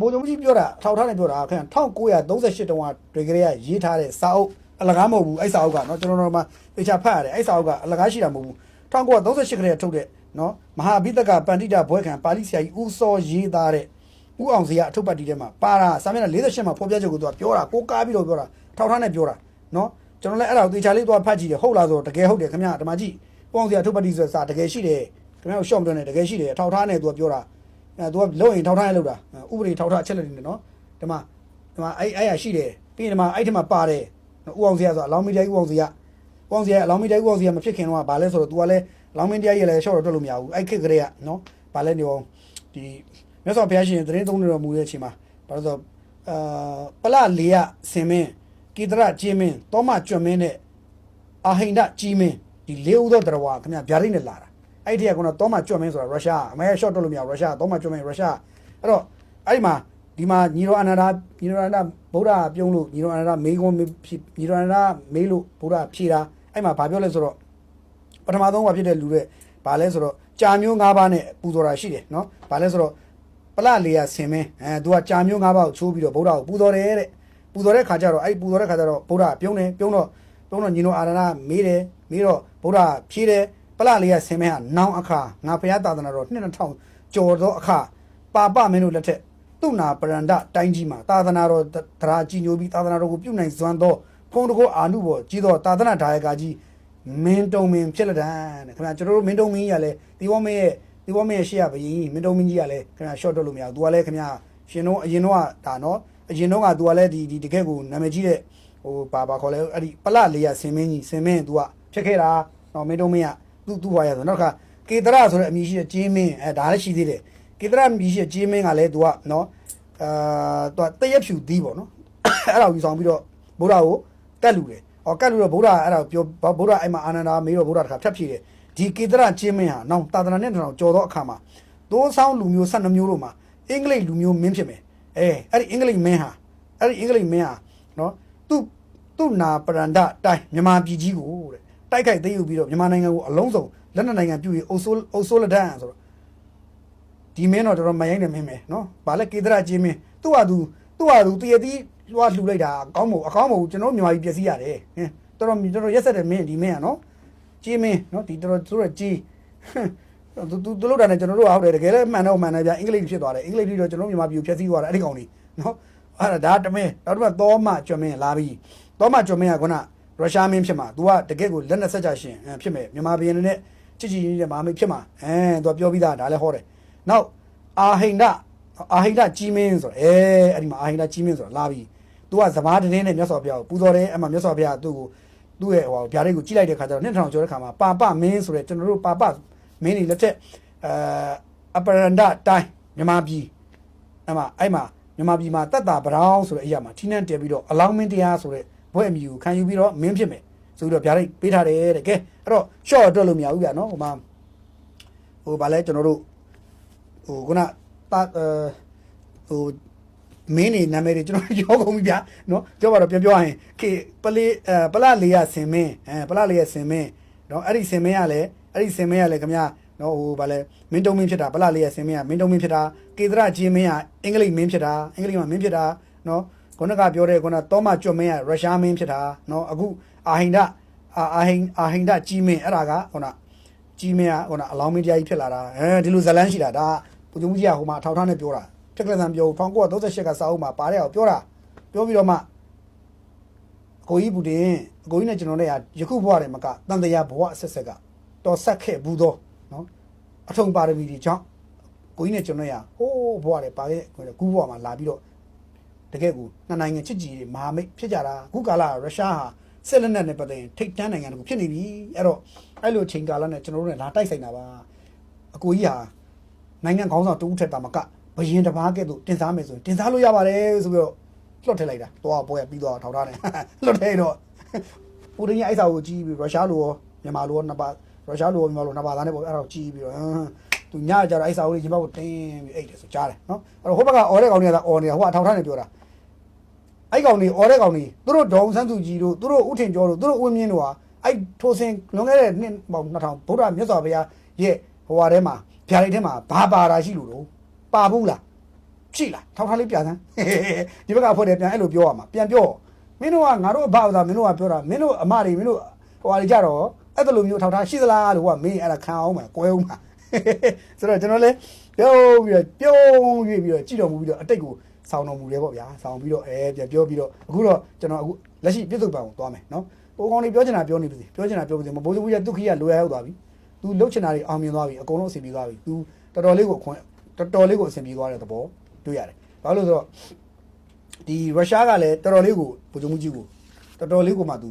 ဘိုးချုပ်ကြီးပြောတာထောက်ထားနေပြောတာခင်ဗျ1938တုန်းကတွေ့ကြရရေးထားတဲ့စာအုပ်အလကားမဟုတ်ဘူးအဲ့စာအုပ်ကနော်ကျွန်တော်တို့မှတေချာဖတ်ရတယ်အဲ့စာအုပ်ကအလကားရှိတာမဟုတ်ဘူး1938ခရက်ထုတ်တဲ့နော်မဟာအဘိဓကပန္တိတဘွဲခံပါဠိဆရာကြီးဦးစောရေးသားတဲ့ဦးအောင်စရာအထုပ်ပတ်တီထဲမှာပါတာစာမျက်နှာ48မှာဖော်ပြချက်ကိုသူကပြောတာကိုကားပြီးတော့ပြောတာထောက်ထားနေပြောတာနော်ကျွန်တော်လည်းအဲ့ဒါကိုတေချာလေးသွားဖတ်ကြည့်တယ်ဟုတ်လားဆိုတော့တကယ်ဟုတ်တယ်ခင်ဗျဓမ္မကြီးဦးအောင်စရာအထုပ်ပတ်တီဆိုတဲ့စာတကယ်ရှိတယ်ခင်ဗျကိုရှော့မတွန်းနဲ့တကယ်ရှိတယ်ထောက်ထားနေသူကပြောတာအဲသူကလုံရင်ထောက်ထားရလို့တာ ဥပဒေထောက်ထားအချက်လက်တွေနဲ့နော်ဒီမှာဒီမှာအဲ့အဲ့ရရှိတယ်ပြီးရင်ဒီမှာအဲ့ဒီမှာပါတယ်ဥအောင်စရာဆိုအလောင်းမီဒီယာဥအောင်စရာဥအောင်စရာအလောင်းမီဒီယာဥအောင်စရာမဖြစ်ခင်တော့ဗာလဲဆိုတော့ तू ကလည်းအလောင်းမီဒီယာရဲ့လည်းရှော့တော့တွက်လို့မရဘူးအဲ့ခက်ကလေးကနော်ဗာလဲနေအောင်ဒီမြတ်စွာဘုရားရှင်သတင်းသုံးနေတော်မူတဲ့အချိန်မှာဘာလို့ဆိုအာပလလေးရဆင်မင်းကိတရကျင်းမင်းတောမကျွတ်မင်းနဲ့အာဟိန္ဒကြီးမင်းဒီလေးဦးသောတရားဝါခင်ဗျဗျာဒိတ်နဲ့လာတာအဲ့ဒီကကတော့တောမကျွတ်မင်းဆိုတာရုရှားအမေရှော့တော့လို့မရဘူးရုရှားတောမကျွတ်မင်းရုရှားအဲ့တော့ အဲ့ဒီမှာဒီမှာညီတော်အနန္ဒာညီတော်အနန္ဒာဗုဒ္ဓပြုံးလို့ညီတော်အနန္ဒာမေးခွန်းမေးဖြေညီတော်အနန္ဒာမေးလို့ဗုဒ္ဓဖြေတာအဲ့မှာဘာပြောလဲဆိုတော့ပထမဆုံးကဖြစ်တဲ့လူတဲ့ဘာလဲဆိုတော့ကြာမျိုး၅ပါးနဲ့ပူဇော်တာရှိတယ်နော်ဘာလဲဆိုတော့ပလလေးရဆင်မင်းအဲသူကကြာမျိုး၅ပါးကိုချိုးပြီးတော့ဗုဒ္ဓကိုပူဇော်တယ်တဲ့ပူဇော်တဲ့ခါကျတော့အဲ့ဒီပူဇော်တဲ့ခါကျတော့ဗုဒ္ဓပြုံးတယ်ပြုံးတော့ပြုံးတော့ညီတော်အာရဏမေးတယ်မေးတော့ဗုဒ္ဓဖြေတယ်ပလလေးရဆင်းမဲဟာနောင်အခါငါဘုရားသာသနာတော်2000ကျော်သောအခါပါပမင်းတို့လက်ထက် သူနာပရန္ဒတိုင်းကြီးမှာသာသနာတော်သရာကြီးညိုပြီးသာသနာတော်ကိုပြုနိုင်စွမ်းသောဖုံတကောအာနုဘောကြီးသောသာသနာဒါယကကြီးမင်းတုံမင်းဖြစ်လက်တန်းတဲ့ခင်ဗျာကျွန်တော်တို့မင်းတုံမင်းကြီးကလည်းဒီဘောမင်းရဲ့ဒီဘောမင်းရဲ့ရှေ့ရဘရင်မင်းတုံမင်းကြီးကလည်းခင်ဗျာ short တော့လို့မရဘူး तू ကလည်းခင်ဗျာရှင်တော့အရင်တော့ဒါနော်အရင်တော့က तू ကလည်းဒီဒီတကယ့်ကိုနာမည်ကြီးတဲ့ဟိုဘာဘာခေါ်လဲအဲ့ဒီပလလေးရဆင်မင်းကြီးဆင်မင်း तू ကဖြစ်ခဲ့တာနော်မင်းတုံမင်းက သူ့သူ့ဟွာရဆိုနောက်တစ်ခါကေတရဆိုတဲ့အမည်ရှိတဲ့ဂျင်းမင်းအဲဒါလည်းရှိသေးတယ်ကေတရအမည်ရှိတဲ့ဂျင်းမင်းကလည်းသူကနော် အာသူကတရက်ဖြူသီးပေါ့နော်အဲ့ဒါကိုယူဆောင်ပြီးတော့ဗုဒ္ဓကိုကတ်လူတယ်။အော်ကတ်လူတော့ဗုဒ္ဓကအဲ့ဒါကိုပြောဗုဒ္ဓအဲ့မှာအာနန္ဒာမေးတော့ဗုဒ္ဓတခါဖြတ်ဖြေတယ်ဒီကေတရဂျင်းမင်းဟာနောက်တာသနာနဲ့တောင်ကြော်သောအခါမှာသိုးဆောင်လူမျိုး12မျိုးတို့မှာအင်္ဂလိပ်လူမျိုးမင်းဖြစ်မယ်။အဲအဲ့ဒီအင်္ဂလိပ်မင်းဟာအဲ့ဒီအင်္ဂလိပ်မင်းဟာနော်သူ့သူ့နာပရန္ဒတိုင်းမြန်မာပြည်ကြီးကိုတဲ့တိုက်ခိုက်သိမ်းယူပြီးတော့မြန်မာနိုင်ငံကိုအလုံးစုံလက်နက်နိုင်ငံပြုပြီးအုပ်စိုးအုပ်စိုးလက်ထမ်းဆိုတော့ ဒီမင်းတော့တော်တော်မရိုင်းနေမင်းပဲနော်။ဘာလဲကေတရချင်းမင်းသူ့ဟာသူသူ့ဟာသူတရတိလွှားလှူလိုက်တာအကောင်းမဟုတ်အကောင်းမဟုတ်ကျွန်တော်မြန်မာပြည်ပျက်စီးရတယ်ဟင်တော်တော်တော်တော်ရက်ဆက်တဲ့မင်းဒီမင်းอ่ะနော်ကြီးမင်းနော်ဒီတော်တော်ဆိုတော့ကြီးသူသူသူလို့တာနဲ့ကျွန်တော်တို့ဟုတ်တယ်တကယ်လည်းမှန်တော့မှန်တယ်ဗျအင်္ဂလိပ်ဖြစ်သွားတယ်အင်္ဂလိပ်ပြီးတော့ကျွန်တော်မြန်မာပြည်ကိုဖျက်ဆီးသွားတာအဲ့ဒီကောင်လေးနော်အဲ့ဒါဒါတမင်းနောက်တစ်ခါသောမကျွမ်းမင်းလာပြီးသောမကျွမ်းမင်းကခုနရုရှားမင်းဖြစ်မှာ तू ကတကယ်ကိုလက်နဲ့ဆက်ကြရှင်ဖြစ်မယ်မြန်မာပြည်နဲ့ချစ်ချစ်ရင်းနဲ့မဟာမိတ်ဖြစ်မှာအဲ तू ပြောပြီးသားဒါလည်းဟောတယ် နောက်အာဟိန္ဒအာဟိန္ဒကြီးမင်းဆိုတော့အဲအဲ့ဒီမှာအာဟိန္ဒကြီးမင်းဆိုတာလာပြီး तू ကစဘာတင်းနဲ့မြတ်စွာဘုရားကိုပူဇော်တယ်အဲ့မှာမြတ်စွာဘုရားသူ့ကိုသူ့ရဲ့ဟိုဗျာဒိတ်ကိုကြည့်လိုက်တဲ့ခါကျတော့နှစ်ထောင်ကျော်တဲ့ခါမှာပါပမင်းဆိုတဲ့ကျွန်တော်တို့ပါပမင်းတွေလက်ထက်အဲအပရန္ဒတိုင်းမြန်မာပြည်အဲ့မှာအဲ့မှာမြန်မာပြည်မှာတက်တာဗရောင်းဆိုတဲ့အရာမှာထိနှံတယ်ပြီးတော့အလောင်းမင်းတရားဆိုတဲ့ဘွဲ့အမည်ကိုခံယူပြီးတော့မင်းဖြစ်မယ်ဆိုပြီးတော့ဗျာဒိတ်ပေးထားတယ်တဲ့ကဲအဲ့တော့ short အတွက်လို့မရဘူးဗျာနော်ဟိုမှာဟိုဗာလဲကျွန်တော်တို့ ဟိုခုနတာအဲဟိုမင်းနေနာမည်တွေကျွန်တော်ရောကုန်ပြီဗျာနော်ပြောပါတော့ပြောပြောရရင်ခေပလေးအဲပလလေးရဆင်မင်းအဲပလလေးရဆင်မင်းနော်အဲ့ဒီဆင်မင်းကလည်းအဲ့ဒီဆင်မင်းကလည်းခင်ဗျာနော်ဟိုဗာလဲမင်းတုံးမင်းဖြစ်တာပလလေးရဆင်မင်းကမင်းတုံးမင်းဖြစ်တာကေဒရဂျင်းမင်းကအင်္ဂလိပ်မင်းဖြစ်တာအင်္ဂလိပ်မှာမင်းဖြစ်တာနော်ခုနကပြောတဲ့ခုနသောမကျွတ်မင်းကရုရှားမင်းဖြစ်တာနော်အခုအာဟိန္ဒအာအာဟိန်အာဟိန္ဒကြီးမင်းအဲ့ဒါကခုန ကြီးမင်းကခုနအလောင်းမင်းတရားကြီးဖြစ်လာတာအဲဒီလိုဇလန်းရှိတာဒါပူဇုံကြီးကဟိုမှာအထောက်ထားနဲ့ပြောတာဖြစ်ကလန်ဆန်ပြော1938ကစာအုပ်မှာပါတဲ့အောင်ပြောတာပြောပြီးတော့မှအကိုကြီးဘူတင်အကိုကြီးနဲ့ကျွန်တော်နဲ့ကယခုဘဝတည်းမကတန်တရားဘဝအဆက်ဆက်ကတော်ဆက်ခဲ့ဘူးတော့နော်အထုံပါရမီတွေကြောင့်ကိုကြီးနဲ့ကျွန်တော်ရဟိုးဘဝတည်းပါခဲ့ကူးဘဝမှာလာပြီးတော့တကယ်ကိုနှစ်နိုင်ငံချစ်ကြည်တွေမဟာမိတ်ဖြစ်ကြတာအခုကာလရုရှားဟာ စစ်လက်နက်နဲ့ပတ်သက်ရင်ထိတ်တန်းနိုင်ငံတခုဖြစ်နေပြီအဲ့တော့အဲ့လိုချိန်ကာလနဲ့ကျွန်တော်တို့နဲ့လာတိုက်ဆိုင်တာပါအကိုကြီးဟာနိုင်ငံခေါင်းဆောင်တူဦးထက်တာမကဘရင်တစ်ပါးကဲ့သို့တင်စားမယ်ဆိုရင်တင်စားလို့ရပါတယ်ဆိုပြီးတော့လွတ်ထည့်လိုက်တာတော့ပွဲပြီးတော့ထောက်ထားတယ်လွတ်ထည့်တော့ပူတင်ရဲ့အိုက်စာကိုကြီးပြီးရုရှားလိုရောမြန်မာလိုရောနှစ်ပါးရုရှားလိုရောမြန်မာလိုနှစ်ပါးသားနဲ့ပေါ့အဲ့ဒါကိုကြီးပြီးတော့ဟမ်သူညကြတော့အိုက်စာကိုရင်ဘတ်ကိုတင်းပြီးအိတ်တယ်ဆိုကြားတယ်နော်အဲ့တော့ဟိုဘက်ကအော်တဲ့ကောင်တွေကအော်နေတာဟိုကထောက်ထားနေပြောတာ အဲ့ကောင်တွေအော်တဲ့ကောင်တွေသူတို့ဒေါအောင်ဆန်းစုကြည်တို့သူတို့ဥထင်ကျော်တို့သူတို့ဦးမြင့်တို့ဟာအဲ့ထိုးစင်လွန်ခဲ့တဲ့နှစ်ပေါင်း2000ဗုဒ္ဓမြတ်စွာဘုရားရဲ့ဟိုဟာထဲမှာဗျာဒိတ်ထဲမှာဘာပါတာရှိလို့တော့ပါဘူးလားရှိလားထောက်ထားလေးပြစမ်းဒီဘက်ကအဖွဲ့တယ်ပြန်အဲ့လိုပြောရမှာပြန်ပြောမင်းတို့ကငါတို့အဘဥသာမင်းတို့ကပြောတာမင်းတို့အမတွေမင်းတို့ဟိုဟာတွေကြတော့အဲ့လိုမျိုးထောက်ထားရှိသလားလို့ကမင်းအဲ့ဒါခံအောင်မှာကွဲအောင်မှာဆိုတော့ကျွန်တော်လည်း ပြောပြီးတော့ပြုံးရွေ့ပြီးတော့ကြည့်တော်မူပြီးတော့အတိတ်ကိုဆောင်းတော်မူတယ်ပေါ့ဗျာဆောင်းပြီးတော့အဲပြန်ပြောပြီးတော့အခုတော့ကျွန်တော်အခုလက်ရှိပြည့်စုံပံကိုသွားမယ်နော်ပိုးကောင်းလေးပြောချင်တာပြောနေပါစေပြောချင်တာပြောပါစေမဘိုးစဘူးရဒုက္ခိယလိုရရောက်သွားပြီ तू လှုပ်ချင်တာတွေအောင်မြင်သွားပြီအကုန်လုံးအဆင်ပြေသွားပြီ तू တော်တော်လေးကိုအခွင့်တော်တော်လေးကိုအဆင်ပြေသွားတဲ့သဘောတွေ့ရတယ်ဘာလို့လဲဆိုတော့ဒီရုရှားကလည်းတော်တော်လေးကိုဗိုလ်ချုပ်မှုကြီးကိုတော်တော်လေးကိုမှ तू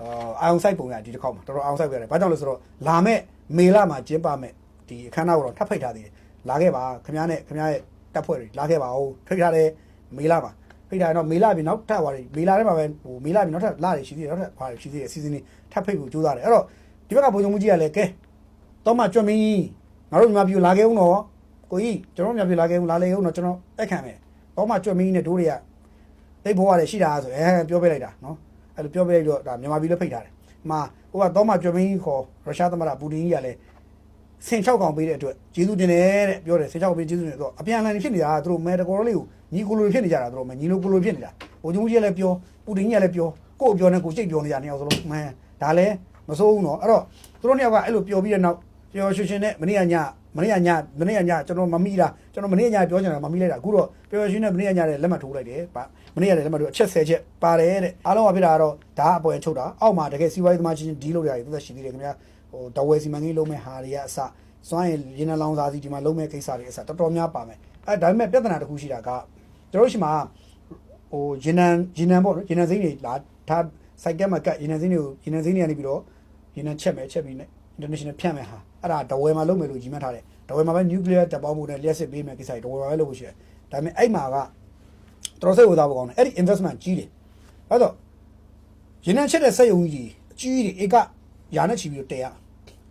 အာအာယုံဆိုင်ပုံရဒီတစ်ခေါက်မှာတော်တော်အာယုံဆိုင်ပြရတယ်ဘာကြောင့်လဲဆိုတော့လာမဲ့မေလမှာကျင်းပမဲ့ဒီအခမ်းအနားကိုတော့ထပ်ဖိတ်ထားသေးတယ် လာခဲ့ပါခင်ဗျားနဲ့ခင်ဗျားရဲ့တပ်ဖွဲ့တွေလာခဲ့ပါဦးဖိတ်ထားတယ်မေလမှာဖိတ်ထားတော့မေလပြီးနောက်ထပ်ဟွာတွေမေလထဲမှာပဲဟိုမေလပြီးနောက်ထပ်လာတွေရှိသေးတယ်နောက်ထပ်ဟွာတွေရှိသေးတယ်စီစဉ်နေထပ်ဖိတ်ဖို့ကြိုးစားတယ်အဲ့တော့ဒီဘက်ကဗိုလ်ချုပ်မှုကြီးကလည်းကဲတော့မှကြွမင်းကြီးငါတို့မြန်မာပြည်လာခဲ့ဦးတော့ကိုကြီးကျွန်တော်မြန်မာပြည်လာခဲ့ဦးလာလေဦးတော့ကျွန်တော်တက်ခံမယ်တော့မှကြွမင်းကြီးနဲ့တို့တွေကတိတ်ဘဝတွေရှိတာဆိုအဲပြောပြလိုက်တာနော်အဲ့လိုပြောပြလိုက်တော့ဒါမြန်မာပြည်လည်းဖိတ်ထားတယ်။မှာဟိုကတော့မှကြွမင်းကြီးခေါ်ရုရှားသမ္မတပူတင်ကြီးကလည်း ဆင်6កောင်ပေးတဲ့အတွက်ကျေးဇူးတင်တယ်တဲ့ပြောတယ်ဆင်6ပေးကျေးဇူးတင်တယ်တော့အပြန်အလှန်ဖြစ်နေတာသူတို့မဲတကောလေးကိုညီကိုလိုဖြစ်နေကြတာသူတို့မဲညီလိုကိုလိုဖြစ်နေတာ။ဘိုလ်ချုပ်ကြီးကလည်းပြောပူတင်ကြီးကလည်းပြောကို့ပြောနေကိုစိတ်ပြောနေကြနေအောင်ဆိုလို့မဲဒါလည်းမစိုးဘူးနော်အဲ့တော့သူတို့နှစ်ယောက်ကအဲ့လိုပြောပြီးတဲ့နောက်ပျော်ရွှင်ရွှင်နဲ့မနေ့ကညမနေ့ကညမနေ့ကညကျွန်တော်မမိတာကျွန်တော်မနေ့ကညပြောချင်တာမမိလိုက်တာအခုတော့ပျော်ရွှင်ရွှင်နဲ့မနေ့ကညလည်းလက်မှတ်ထိုးလိုက်တယ်ဗျမနေ့ကလည်းလက်မှတ်ထိုးအချက်10ချက်ပါတယ်တဲ့အားလုံးကဖြစ်တာကတော့ဒါအပေါ်ချုပ်တာအောက်မှာတကယ်စီးပွားရေးသမားချင်းဒီလိုရတယ်သက်သက်ရှိသေးတယ်ခင်ဗျာ ဟိုတဝဲစီမံကိန်းလုံးမဲ့ဟာတွေကအစစွမ်းရင်ရင်းနှလောင်စာစီဒီမှာလုံးမဲ့ကိစ္စတွေအစတော်တော်များပါမယ်အဲဒါပေမဲ့ပြဿနာတစ်ခုရှိတာကကျွန်တော်ရှိမှာဟိုရင်းနှရင်းနှပေါ့နော်ရင်းနှစိမ့်တွေလာဒါစိုက်ကက်မှာကတ်ရင်းနှစိမ့်တွေကိုရင်းနှစိမ့်တွေကနေပြီးတော့ရင်းနှချက်မယ်ချက်ပြီးနဲ့ international ဖြန့်မယ်ဟာအဲ့ဒါဒဝဲမှာလုပ်မယ်လို့ကြီးမှတ်ထားတယ်ဒဝဲမှာပဲ nuclear တပ်ပေါင်းမှုနဲ့လျှက်စစ်ပေးမယ်ကိစ္စတွေဒဝဲမှာပဲလုပ်ဖို့ရှိတယ်ဒါပေမဲ့အဲ့မှာကတော်စိတ်ဝသားပေါ်ကောင်းတယ်အဲ့ဒီ investment ကြီးတယ်အဲ့တော့ရင်းနှချက်တဲ့စက်ယုံကြီးအကြီးကြီးဧက ရာနဲ့ချီပြီးတော့တဲရ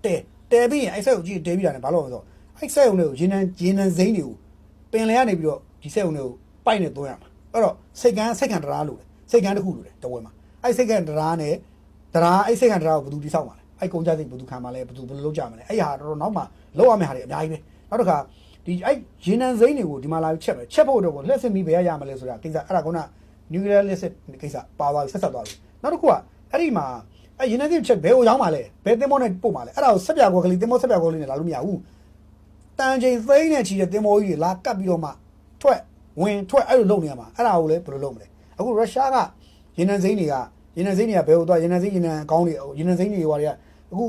တဲတဲပြီးရင်အဲ့စက်ယုံကြီးတဲပြီးတာ ਨੇ ဘာလို့လဲဆိုတော့အဲ့စက်ယုံတွေကိုရင်းနှရင်းနှစိမ့်တွေကိုပင်လယ်ကနေပြီးတော့ဒီစက်ယုံတွေကိုပိုက်နေသွင်းရမှာအဲ့တော့စိတ်ကန်းစိတ်ကန်းတရားလို့တယ်စိတ်ကန်းတစ်ခုလို့တယ်တဝဲမှာအဲ့စိတ်ကန်းတရားနဲ့တရားအဲ့စိတ်ကန်းတရားကိုဘယ်သူတိဆောက်မှာလဲအဲ့ကုန်ကြစိတ်ဘယ်သူခံမှာလဲဘယ်သူဘယ်လိုလုပ်ကြမှာလဲအဲ့ဟာတော့နောက်မှလောက်ရမယ့်ဟာတွေအများကြီးပဲနောက်တစ်ခါဒီအဲ့ရေနံစိမ့်တွေကိုဒီမှာလာချက်ပဲချက်ဖို့တော့ကိုလက်စစ်မီဘယ်ရရမလဲဆိုတာကိစ္စအဲ့ဒါက nuclear လက်စစ်ကိစ္စပါသွားပြီဆက်ဆက်သွားပြီနောက်တစ်ခုကအဲ့ဒီမှာ အဲ့ရေနံစိမ့်ချက်ဘယ်ကိုရောက်မှာလဲဘယ်သင်္ဘောနဲ့ပို့မှာလဲအဲ့ဒါကိုဆက်ပြကောကလေးသင်္ဘောဆက်ပြကောလေးနဲ့လာလို့မရဘူးတန်ချိန်သိန်းနဲ့ချီတဲ့သင်္ဘောကြီးတွေလာကပ်ပြီးတော့မှထွက်ဝင်ထွက်အဲ့လိုလုပ်နေရမှာအဲ့ဒါကိုလည်းဘယ်လိုလုပ်မလဲအခုရုရှားကရေနံစိမ့်တွေကရေနံစိမ့်တွေကဘယ်ကိုသွားရေနံစိမ့်ရေနံအကောင်းတွေရေနံစိမ့်တွေဟိုတွေကအခု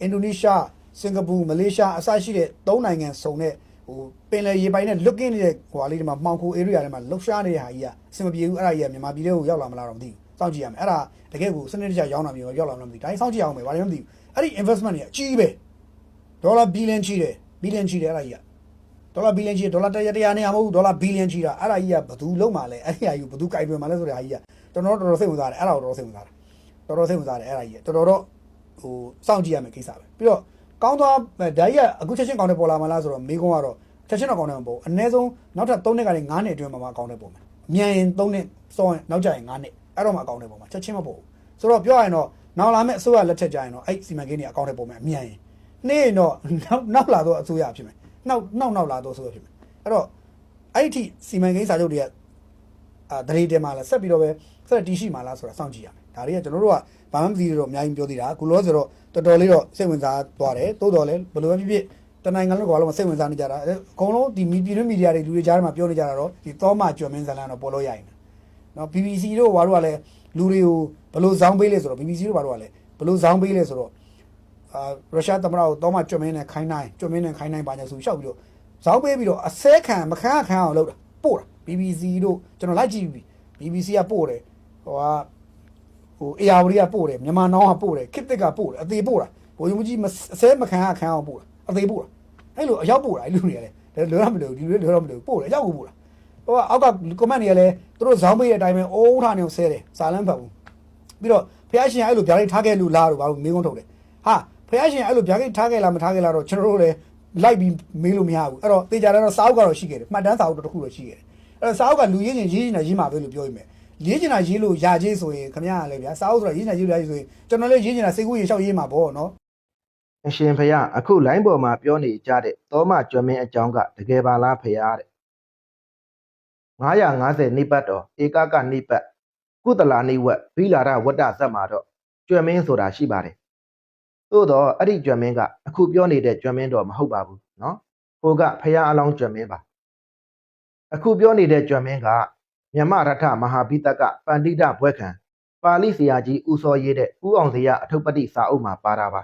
အင်ဒိုနီးရှားစင်ကာပူမလေးရှားအစရှိတဲ့သုံးနိုင်ငံစုံတဲ့ဟိုပင်လယ်ရေပိုင်နဲ့လွတ်ကင်းနေတဲ့ဟိုဟာလေးတွေမှာမှောင်ခို area တွေမှာလှုပ်ရှားနေတဲ့ဟာကြီးကအဆင်မပြေဘူးအဲ့ဒါကြီးကမြန်မာပြည်ထဲကိုရောက်လာမလားတော့မသိဘူး စောင့်ကြည့်ရမယ်အဲ့ဒါတကယ်ကိုစနစ်တကျရောက်လာမျိုးရောက်လာမလားမသိဘူးဒါကြီးစောင့်ကြည့်အောင်ပဲဘာလို့မသိဘူးအဲ့ဒီ investment တွေအကြီးပဲဒေါ်လာဘီလီယံချီတယ်ဘီလီယံချီတယ်အဲ့ဒါကြီးကဒေါ်လာဘီလီယံချီဒေါ်လာ100 100နေရာမဟုတ်ဘူးဒေါ်လာဘီလီယံချီတာအဲ့ဒါကြီးကဘယ်သူလုံးမှာလဲအဲ့ဒီဟာကြီးဘယ်သူကြိုက်တွင်မှာလဲဆိုတဲ့ဟာကြီးကတော်တော်တော်တော်စိတ်ဝင်စားတယ်အဲ့ဒါကိုတော်တော်စိတ်ဝင်စားတယ်တော်တော်စိတ်ဝင်စားတယ်အဲ့ဒါကြီးကတော်တော်တော့ဟိုစောင့်ကြည့်ရမယ့်ကိစ္စပဲပြီးတော့ကောင်းသွားဓာတ်ကြီးကအခုချက်ချင်းကောင်းတဲ့ပေါ်လာမလားဆိုတော့မေးခွန်းကတော့ချက်ချင်းတော့ကောင်းတယ်မပေါ့အနည်းဆုံးနောက်ထပ်3နှစ်ကနေ9နှစ်အတွင်းမှာမှကောင်းတဲ့ပုံမှာမြန်ရင်3နှစ်စောရင်နောက်ကျရင်9နှစ် အဲ့တော့မှကောင်းတဲ့ပုံမှာချက်ချင်းမပေါ့ဘူးဆိုတော့ပြောရရင်တော့နောက်လာမယ့်အစိုးရလက်ထက်ကြရင်တော့အဲ့စီမံကိန်းတွေအကောင့်တဲ့ပုံမှာအမြန်ရင်နေ့ရင်တော့နောက်နောက်လာတော့အစိုးရဖြစ်မယ်နောက်နောက်နောက်လာတော့အစိုးရဖြစ်မယ်အဲ့တော့အဲ့ဒီစီမံကိန်းစာချုပ်တွေကအာဒရေတယ်မှာလားဆက်ပြီးတော့ပဲဆက်တီးရှိမှာလားဆိုတာစောင့်ကြည့်ရမယ်ဒါတွေကကျွန်တော်တို့ကဘာမှမသိတော့အများကြီးပြောသေးတာအခုလောဆိုတော့တော်တော်လေးတော့စိတ်ဝင်စားသွားတယ်တိုးတော်လဲဘယ်လိုပဲဖြစ်ဖြစ်တနိုင်ငံလုံးကဘာလို့စိတ်ဝင်စားနေကြတာအကုန်လုံးဒီမီပြည်တွင်းမီဒီယာတွေလူတွေကြားထဲမှာပြောနေကြတာတော့ဒီသောမကျွမ်းမင်းဇလန်တော့ပေါ်လို့ရရင် နော် BBC တို့ဘာလို့ကလဲလူတွေကိုဘယ်လိုဇောင်းပေးလဲဆိုတော့ BBC တို့ဘာလို့ကလဲဘယ်လိုဇောင်းပေးလဲဆိုတော့အာရုရှားသမ္မတကိုသောမကျွမ်းမင်းနဲ့ခိုင်းနိုင်ကျွမ်းမင်းနဲ့ခိုင်းနိုင်ပါညာဆိုရှောက်ပြီးတော့ဇောင်းပေးပြီးတော့အစဲခံမခံခံအောင်လုပ်တာပို့တာ BBC တို့ကျွန်တော်လိုက်ကြည့်ပြီ BBC ကပို့တယ်ဟိုကဟိုအေယာဝတီကပို့တယ်မြန်မာနောင်းကပို့တယ်ခစ်တစ်ကပို့တယ်အသေးပို့တာဘိုလ်ကြီးမအစဲမခံခန်းအောင်ပို့တာအသေးပို့တာအဲ့လိုအရောက်ပို့တာအဲ့လူတွေကလည်းလွယ်တော့မလို့ဒီလူတွေလွယ်တော့မလို့ပို့တယ်အရောက်ကိုပို့တာ ဟိုကအောက်က comment တွေကလည်းသူတို့ဇောင်းပေးတဲ့အတိုင်းပဲအိုးထားနေအောင်ဆဲတယ်စာလန်းဖတ်ဘူးပြီးတော့ဖះရှင်အဲ့လိုဗျာဒိတ်ထားခဲ့လို့လားလို့ဘာလို့မေးခွန်းထုတ်တယ်ဟာဖះရှင်အဲ့လိုဗျာဒိတ်ထားခဲ့လားမထားခဲ့လားတော့ကျွန်တော်တို့လည်းလိုက်ပြီးမေးလို့မရဘူးအဲ့တော့တေချာတော့စာအုပ်ကတော့ရှိခဲ့တယ်မှတ်တမ်းစာအုပ်တော့တစ်ခုတော့ရှိခဲ့တယ်အဲ့တော့စာအုပ်ကလူရေးချင်းရေးနေတာရေးမှာပဲလို့ပြောရမယ်ရေးချင်တာရေးလို့ရာကြီးဆိုရင်ခမရလည်းဗျာစာအုပ်ဆိုတာရေးချင်တာရေးလို့ရာကြီးဆိုရင်ကျွန်တော်လည်းရေးချင်တာစိတ်ကူးရင်ရှောက်ရေးမှာပေါ့နော်အရှင်ဖယားအခုလိုင်းပေါ်မှာပြောနေကြတဲ့သောမကျွမ်းမင်းအကြောင်းကတကယ်ပါလားဖယားတဲ့ 950နိပတ်တော်ဧကကနိပတ်ကုသလာနိဝတ်ဘိလာရဝတ္တဇတ်မှာတော့ကျွမ်းမင်းဆိုတာရှိပါတယ်သို့တော့အဲ့ဒီကျွမ်းမင်းကအခုပြောနေတဲ့ကျွမ်းမင်းတော့မဟုတ်ပါဘူးเนาะဟိုကဖရာအလောင်းကျွမ်းမင်းပါအခုပြောနေတဲ့ကျွမ်းမင်းကမြမရထမဟာဘိတကပန္တိတဘွဲ့ခံပါဠိဆရာကြီးဦးစောရေးတဲ့ဦးအောင်စရာအထုပ်ပတိစာအုပ်မှာပါတာပါ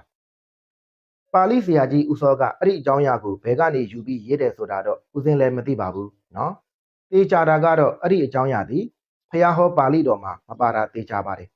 ပါဠိဆရာကြီးဦးစောကအဲ့ဒီအကြောင်းအရာကိုဘယ်ကနေယူပြီးရေးတယ်ဆိုတာတော့ဦးစင်းလည်းမသိပါဘူးเนาะ တေချာတာကတော့အဲ့ဒီအကြောင်းအရာသည်ဖះဟောပါဠိတော်မှာမပါတာတေချာပါတယ်